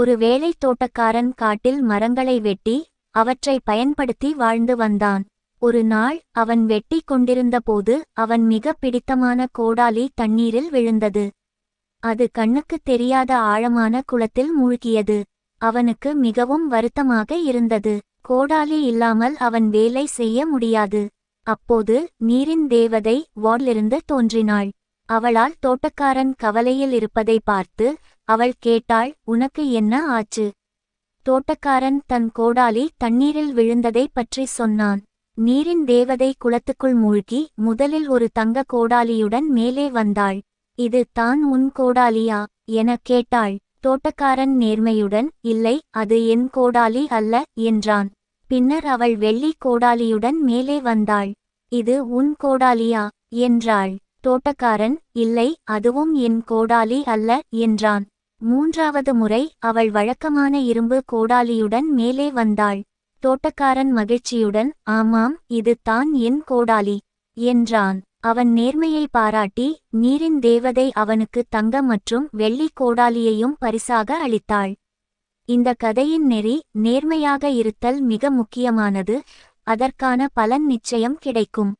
ஒரு வேலை தோட்டக்காரன் காட்டில் மரங்களை வெட்டி அவற்றை பயன்படுத்தி வாழ்ந்து வந்தான். ஒரு நாள் அவன் வெட்டி கொண்டிருந்தபோது அவன் மிக பிடித்தமான கோடாலி தண்ணீரில் விழுந்தது. அது கண்ணுக்குத் தெரியாத ஆழமான குளத்தில் மூழ்கியது. அவனுக்கு மிகவும் வருத்தமாக இருந்தது. கோடாலி இல்லாமல் அவன் வேலை செய்ய முடியாது. அப்போது நீரின் தேவதை வார்லிருந்து தோன்றினாள். அவளால் தோட்டக்காரன் கவலையில் இருப்பதை பார்த்து அவள் கேட்டாள் உனக்கு என்ன ஆச்சு? தோட்டக்காரன் தன் கோடாலி தண்ணீரில் விழுந்ததை பற்றி சொன்னான். நீரின் தேவதை குளத்துக்குள் மூழ்கி முதலில் ஒரு தங்க கோடாலியுடன் மேலே வந்தாள். இது தான் உன் கோடாலியா? எனக் கேட்டாள். தோட்டக்காரன் நேர்மையுடன் இல்லை அது என் கோடாலி அல்ல என்றான். பின்னர் அவள் வெள்ளி கோடாலியுடன் மேலே வந்தாள். இது உன் கோடாலியா? என்றாள். தோட்டக்காரன் இல்லை அதுவும் என் கோடாலி அல்ல என்றான். மூன்றாவது முறை அவள் வழக்கமான இரும்பு கோடாலியுடன் மேலே வந்தாள். தோட்டக்காரன் மகிழ்ச்சியுடன் ஆமாம் இது தான் என் கோடாலி என்றான். அவன் நேர்மையை பாராட்டி நீரின் தேவதை அவனுக்கு தங்கம் மற்றும் வெள்ளி கோடாலியையும் பரிசாக அளித்தாள். இந்த கதையின் நெறி நேர்மையாக இருத்தல் மிக முக்கியமானது. அதற்கான பலன் நிச்சயம் கிடைக்கும்.